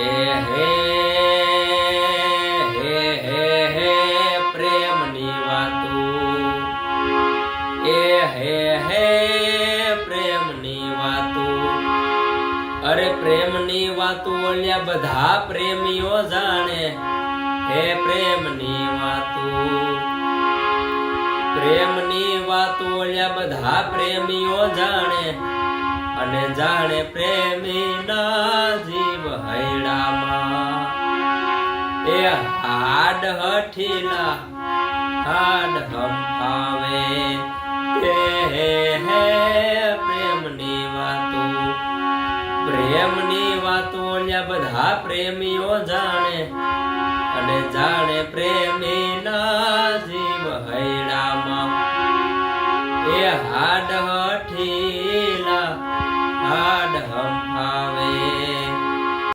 હે હે હે હે પ્રેમની વાતો. એ હે હે, પ્રેમની વાતો. અરે પ્રેમની વાતો ઓલ્યા બધા પ્રેમીઓ જાણે. હે, પ્રેમની વાતો. પ્રેમની વાતો અલ્યા બધા પ્રેમીઓ જાણે. અને જાણે પ્રેમીના જીવ એ હાડ હઠીલા હાડ હંફાવે. તે હે હે પ્રેમની વાતો. પ્રેમની વાતો ઓલ્યા બધા પ્રેમીઓ જાણે. અને જાણે પ્રેમીના જીવ હૈડામાં. એ હાડ હઠીલા હાડ હંફાવે.